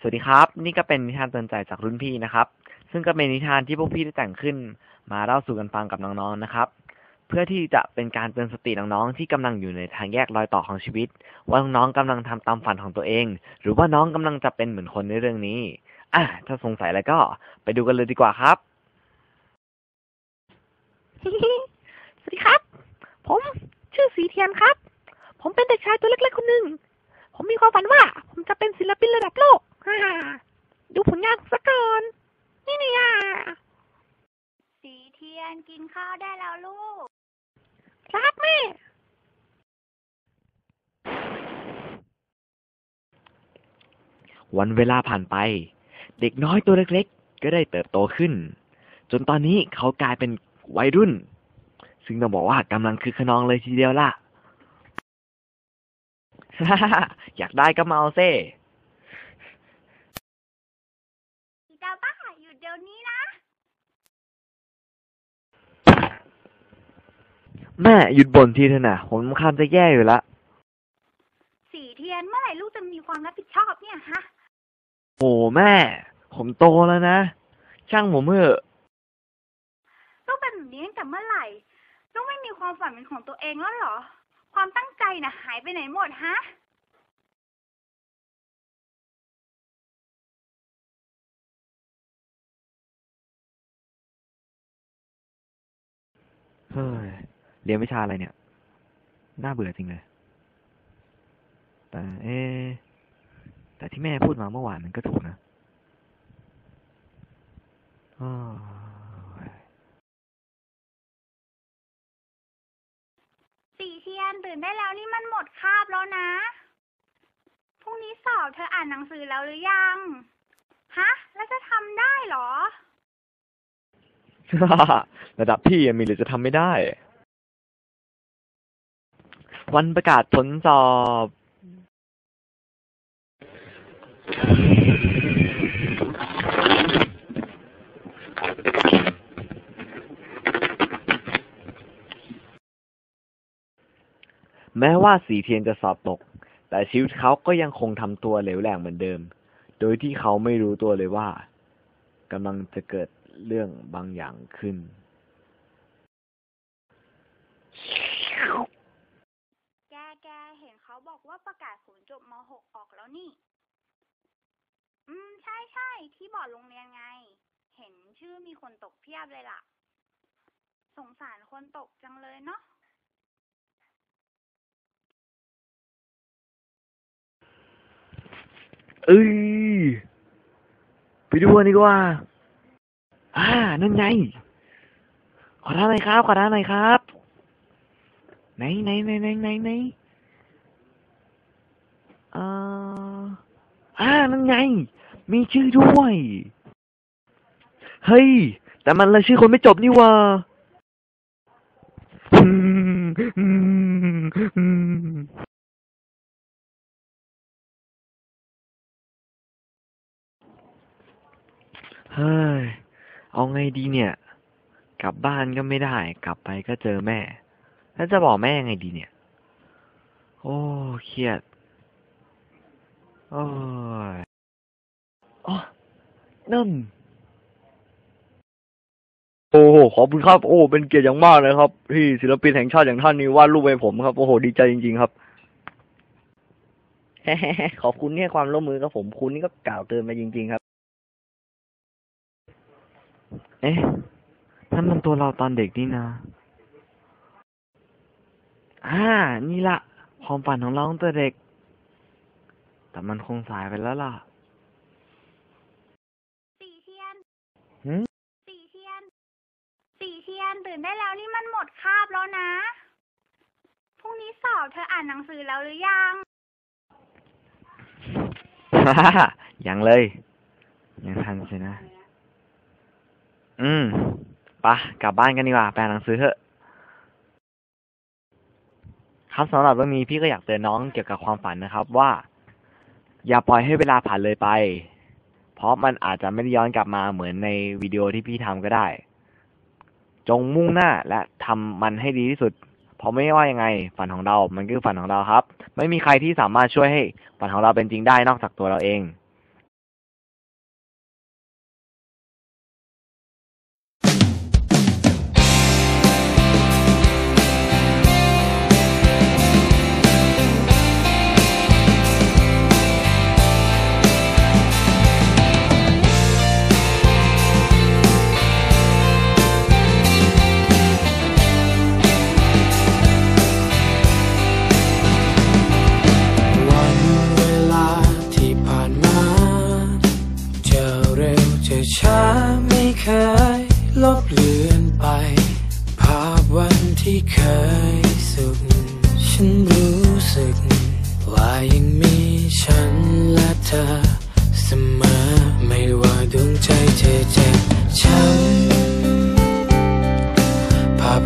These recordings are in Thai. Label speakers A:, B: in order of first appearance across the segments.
A: สวัสดีครับ นี่ก็เป็นนิทานเตือนใจจากรุ่นพี่นะครับ ซึ่งก็เป็นนิทานที่พวกพี่ได้แต่งขึ้น มาเล่าสู่กันฟังกับน้องๆนะครับ เพื่อที่จะเป็นการเตือนสติน้องๆที่กำลังอยู่ในทางแยกรอยต่อของชีวิต ว่าน้องๆกำลังทำตามฝันของตัวเอง หรือว่าน้องกำลังจะเป็นเหมือนคนในเรื่องนี้อะถ้าสงสัยแล้วก็ไปดูกันเลยดีกว่าครับ
B: สวัสดีครับ ผมชื่อสีเทียนครับ ผมเป็นเด็กชายตัวเล็กๆคนหนึ่งผมมีความฝันว่า ผมจะเป็นศิลปินระดับโลก ฮ่าฮ่าดูผลงานผมสักก่อน นี่นี่อะ
C: สีเทียนกินข้าวได้แล้วลูก
B: รักแม่
A: วันเวลาผ่านไป เด็กน้อยตัวเล็กๆ ก็ได้เติบโตขึ้น จนตอนนี้เขากลายเป็นวัยรุ่น ซึ่งต้องบอกว่ากำลังคือขนองเลยทีเดียวล่ะ อยากได้ก็มาเอาเซ่
C: อีตาบ้าหยุดเดี๋ยวนี้นะ
A: แม่หยุดบ่นทีเถอะนะผมรำคาญจะแย่อยู่ละ
C: สีเทียนเมื่อไหร่ลูกจะมีความรับผิดชอบเนี่ยฮะ
A: โอ้แม่ ผมโตแล้วนะ ช่างผมเถอะ
C: ลูกเป็นแบบนี้ตั้งแต่เมื่อไหร่ ลูกไม่มีความฝันเป็นของตัวเองแล้วเหรอ ความตั้งใจน่ะหายไปไหนหมดฮะ
A: เฮ้ย เรียนวิชาอะไรเนี่ย น่าเบื่อจริงเลย แต่เอ๊ะแต่ที่แม่พูดมาเมื่อวานมันก็ถูกนะอ้าว
C: สีเทียนตื่นได้แล้วนี่มันหมดคาบแล้วนะ พรุ่งนี้สอบเธออ่านหนังสือแล้วหรือยัง ฮะ แล้วจะทำได้เหรอ
A: ระดับพี่ยังมีหรือจะทำไม่ได้ วันประกาศผลสอบแม้ว่าสีเทียนจะสอบตก แต่ชีวิตเขาก็ยังคงทำตัวเหลวแหลกเหมือนเดิม โดยที่เขาไม่รู้ตัวเลยว่ากำลังจะเกิดเรื่องบางอย่างขึ้น
C: แก แก เห็นเขาบอกว่าประกาศผลจบม .6 ออกแล้ว นี่ อืม ใช่ใช่ที่บอร์ดโรงเรียนไง เห็นชื่อมีคนตกเพียบเลยล่ะ สงสารคนตกจังเลยเนาะ
A: เอ้ยไปดูกันดีกว่า อ่า นั่นไง ขอทานหน่อยครับ ขอทานหน่อยครับ ไหนไหนไหนไหนไหนไหนอ่อ อ่านั่นไง มีชื่อด้วย เฮ้ย แต่มันละชื่อคนไม่จบนี่ว่าอืมอืมอืมเฮ้ย เอาไงดีเนี่ย กลับบ้านก็ไม่ได้ กลับไปก็เจอแม่ แล้วจะบอกแม่ยังไงดีเนี่ย โอ้ เครียด โอ้ยอ๋อนั่น โอ้โห ขอบคุณครับ โอ้ เป็นเกียรติอย่างมากเลยครับ ที่ศิลปินแห่งชาติอย่างท่านนี้วาดรูปให้ผมครับ โอ้โห ดีใจจริง ๆ ครับ ขอบคุณที่ให้ความร่วมมือกับผม คุณนี่ก็กล่าวเกินไปจริง ๆ ครับ เอ๊ะนั่นมันตัวเราตอนเด็กนี่นะอ่า นี่ละความฝันของเราตั้งแต่เด็ก แต่มันคงสายไปแล้วล่ะ
C: สีเทียน
A: หืม
C: สีเทียนสีเทียนตื่นได้แล้วนี่มันหมดคาบแล้วนะ พรุ่งนี้สอบเธออ่านหนังสือแล้วหรือยัง
A: ยังเลย ยังทันใช่นะ อืมไปะกลับบ้านกันดีกว่าแปลหนังสือเถอะครับสำหรับเรื่องนี้พี่ก็อยากเตือนน้องเกี่ยวกับความฝันนะครับว่า อย่าปล่อยให้เวลาผ่านเลยไป เพราะมันอาจจะไม่ได้ย้อนกลับมาเหมือนในวิดีโอที่พี่ทำก็ได้ จงมุ่งหน้าและทำมันให้ดีที่สุด เพราะไม่ว่ายังไง ฝันของเรา มันคือฝันของเราครับ ไม่มีใครที่สามารถช่วยให้ฝันของเราเป็นจริงได้นอกจากตัวเราเอง
D: ยสุข ฉันรู้สึก ว่ายังมีฉันและเธอ เสมอไม่ว่าดวงใจเธอเจ็บช้ำภาพ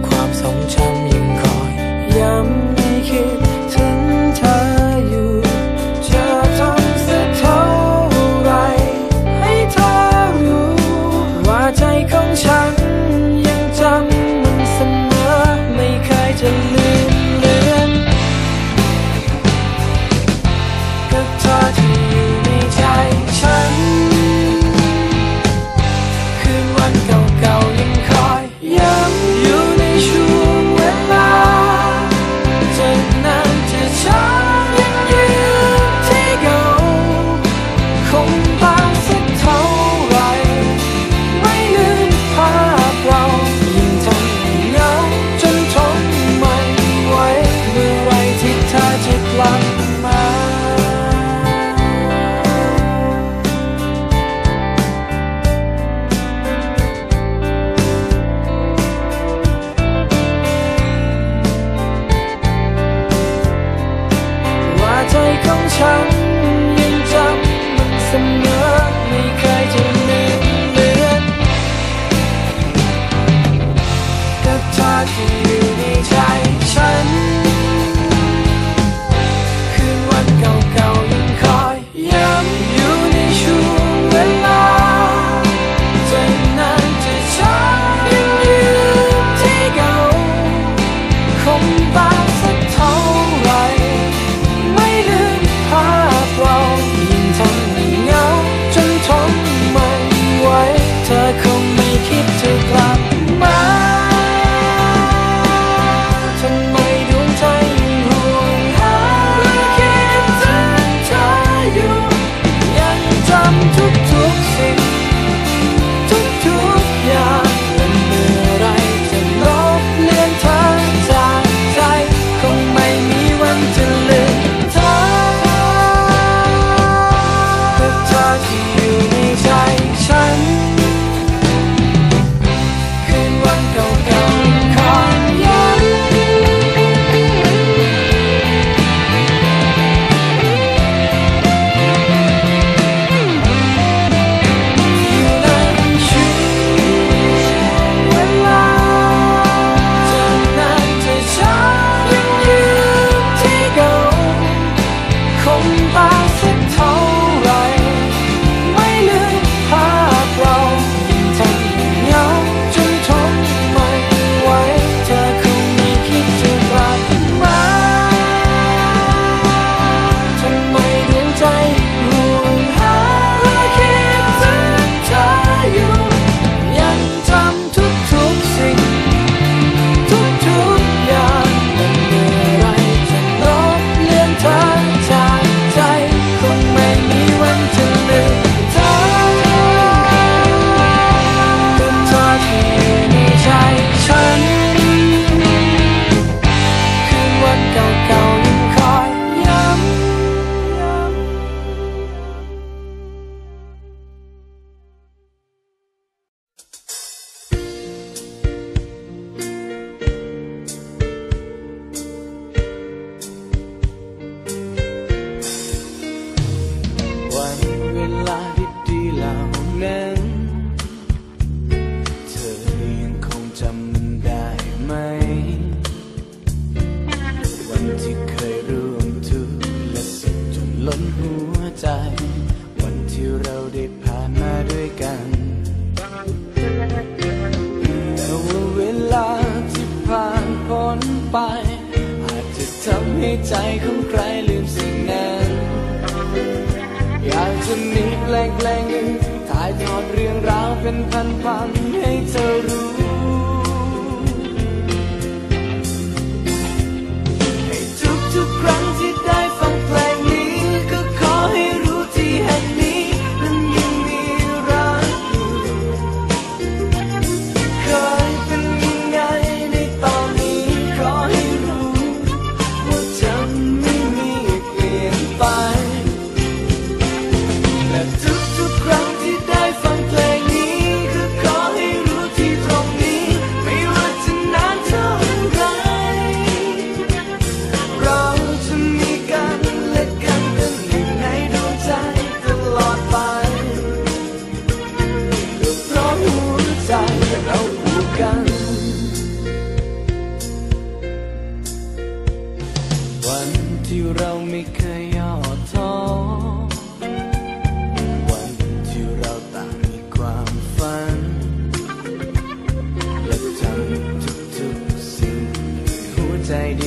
D: 的空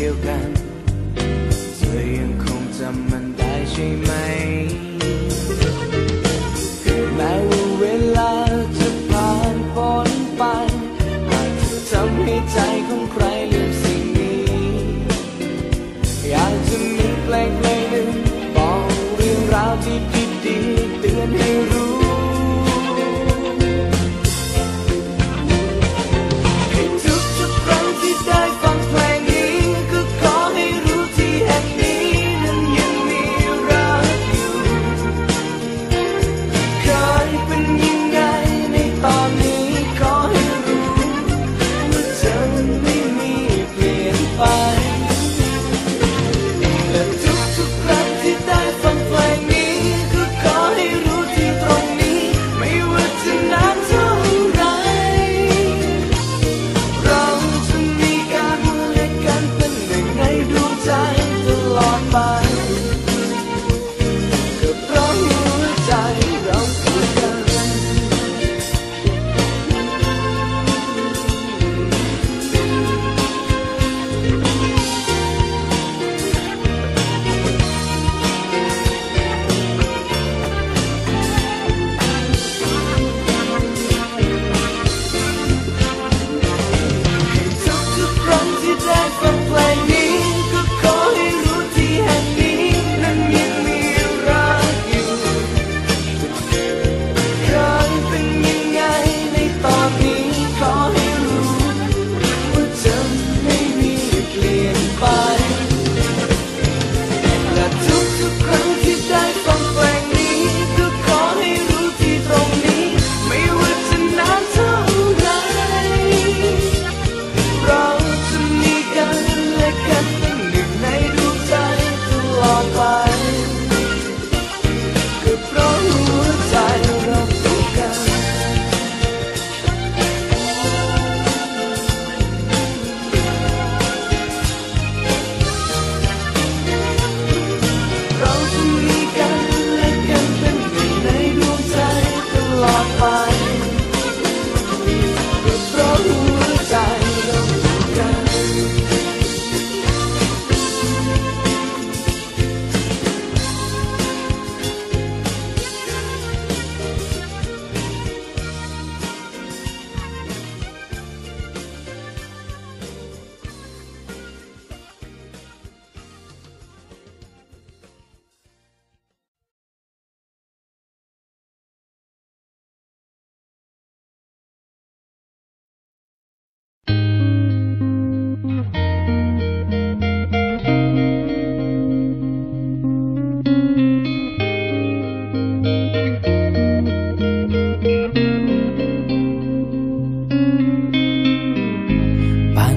D: 有感，这眼空咱们带谁？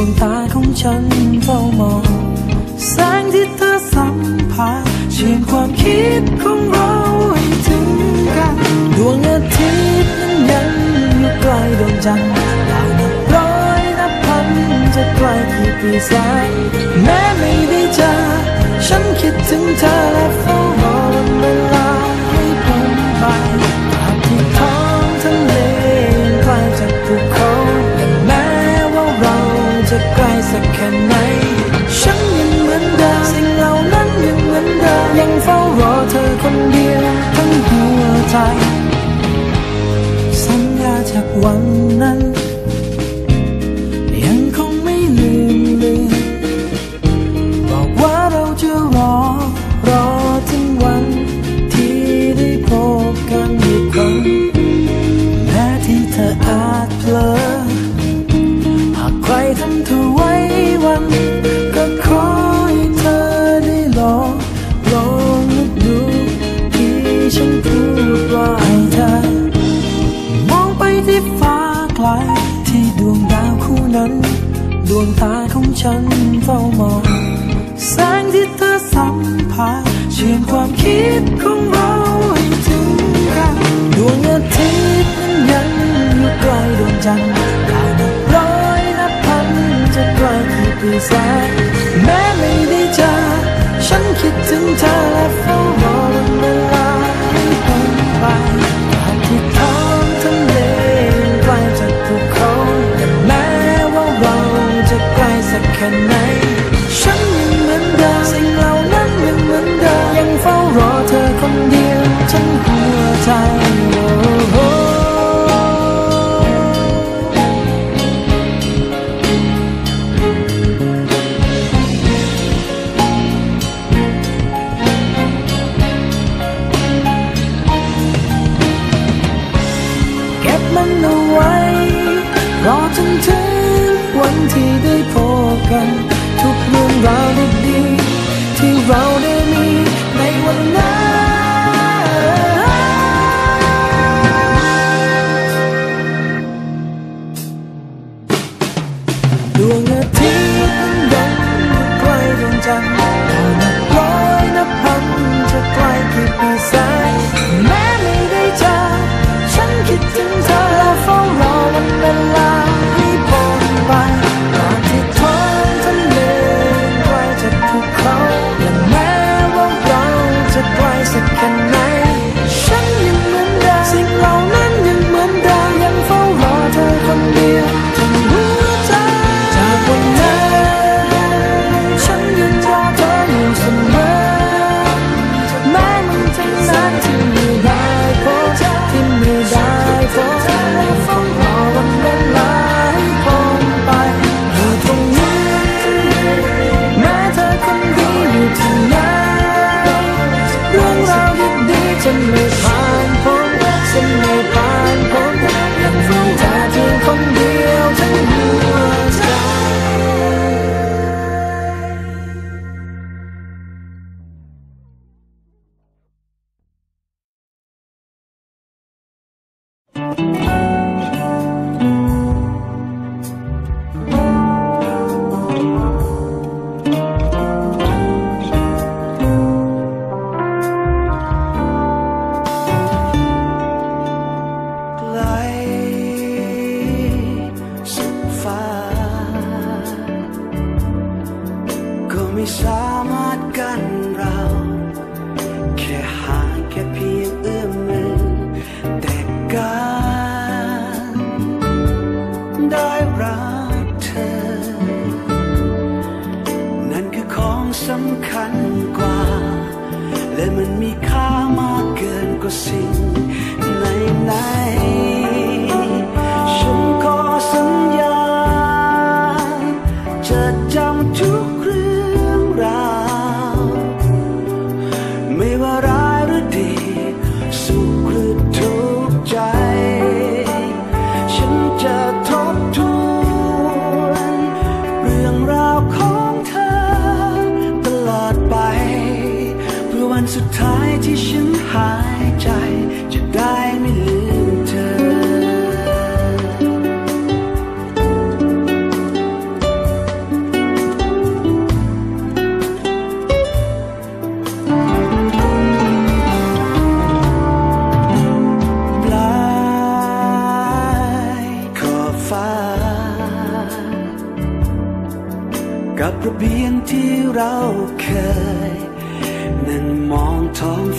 D: วงตาของฉันเฝ้ามอง แสงที่เธอสัมผัสเชื่อมความคิดของเราให้ถึงกัน ดวงอาทิตย์นั้นยังอยู่ไกลดวงจันทร์ดาวนับร้อยนับพันจะไกลกี่ปีแสน สักแค่ไหน ฉันยังเหมือนเดิมสิ่งเหล่านั้นยังเหมือนเดิมยังเฝ้ารอเธอคนเดียวทั้งหัวใจ สัญญาจากวันนั้น รูปร่างมองไปที่ฟ้าไกล ที่ดวงดาวคู่นั้น ดวงตาของฉันเฝ้ามอง แสงที่เธอสัมผัสเชื่อมความคิดของเราให้ถึงกัน ดวงอาทิตย์นั้นยังอยู่ไกลดวงจันทร์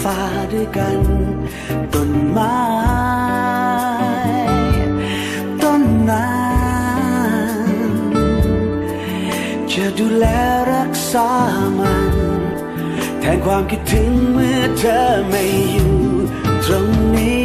D: ฟ้าด้วยกันต้นไม้ต้นนั้นจะดูแลรักษามัน แทนความคิดถึงเมื่อเธอไม่อยู่ตรงนี้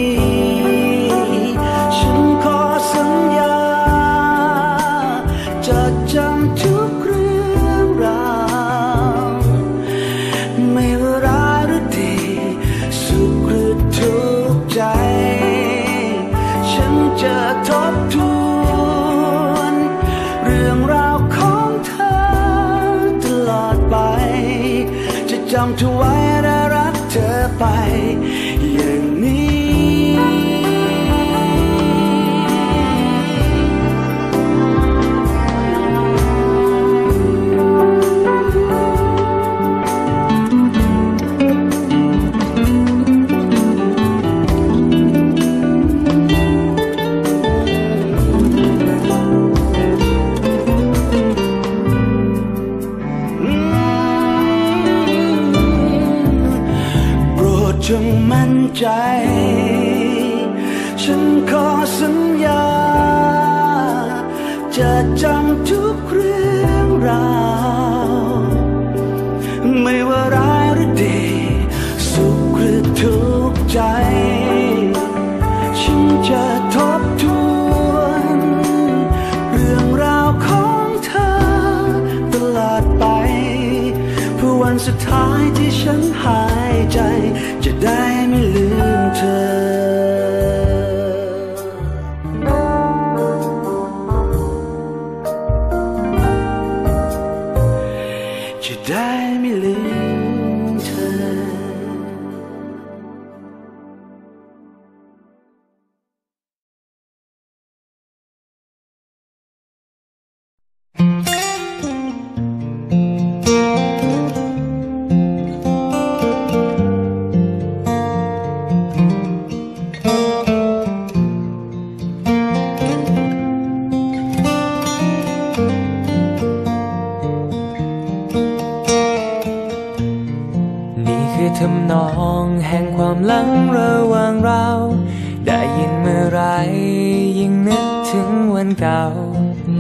D: ันเก่า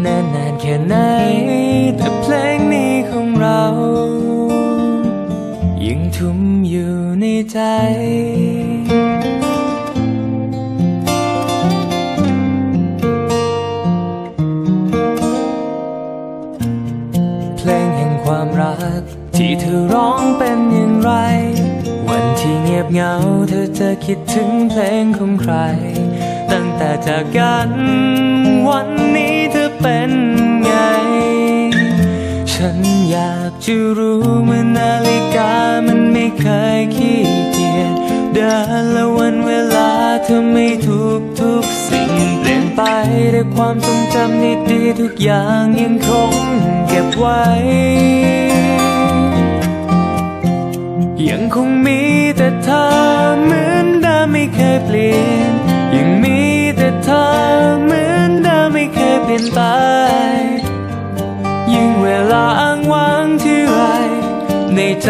D: นานนาน
E: แค่ไหน แต่เพลงนี้ของเรา ยังทุ่มอยู่ในใจเพลงแห่งความรักที่เธอร้องเป็นอย่างไร วันที่เงียบเหงาเธอจะคิดถึงเพลงของใคร ตั้งแต่จากกัน วันนี้เธอเป็นไง ฉันอยากจะรู้เมื่อนาฬิกามันไม่เคยขี้เกียจเดินและวันเวลาเธอไม่ทุกทุกสิ่งเปลี่ยนไปแต่ความทรงจำดีๆทุกอย่างยังคงเก็บไว้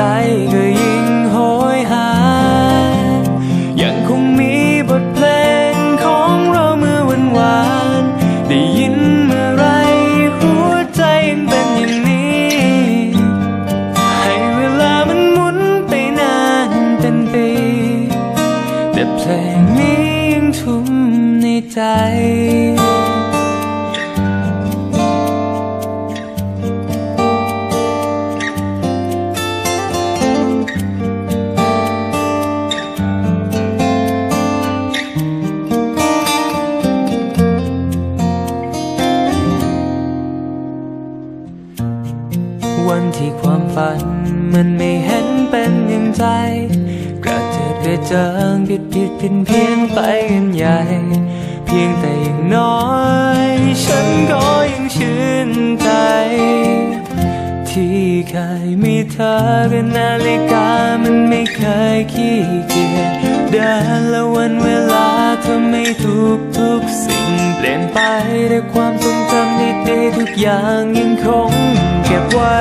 E: ใจก็ยิ่งโหยหา ยังคงมีบทเพลงของเราเมื่อวันวาน ได้ยินเมื่อไรหัวใจยังเป็นอย่างนี้ ให้เวลามันหมุนไปนานเป็นปี แต่เพลงนี้ยังทุ่มในใจ ผิดผิดผินเพี้ยนไปกันใหญ่ เพียงแต่อย่างน้อย ฉันก็ยังชื่นใจ ที่เคยมีเธอกับนาฬิกามันไม่เคยขี้เกียจเดินและวันเวลาเธอไม่ทุกทุกสิ่งเปลี่ยนไปแต่ความทรงจำดีๆทุกอย่างยังคงเก็บไว้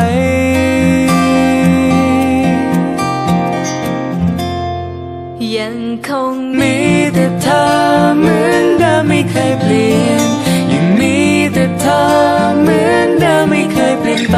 F: คง
E: มีแต่เธอเหมือนเดิมไม่เคยเปลี่ยนยังมีแต่เธอเหมือนเดิมไม่เคยเปลี่ยนไป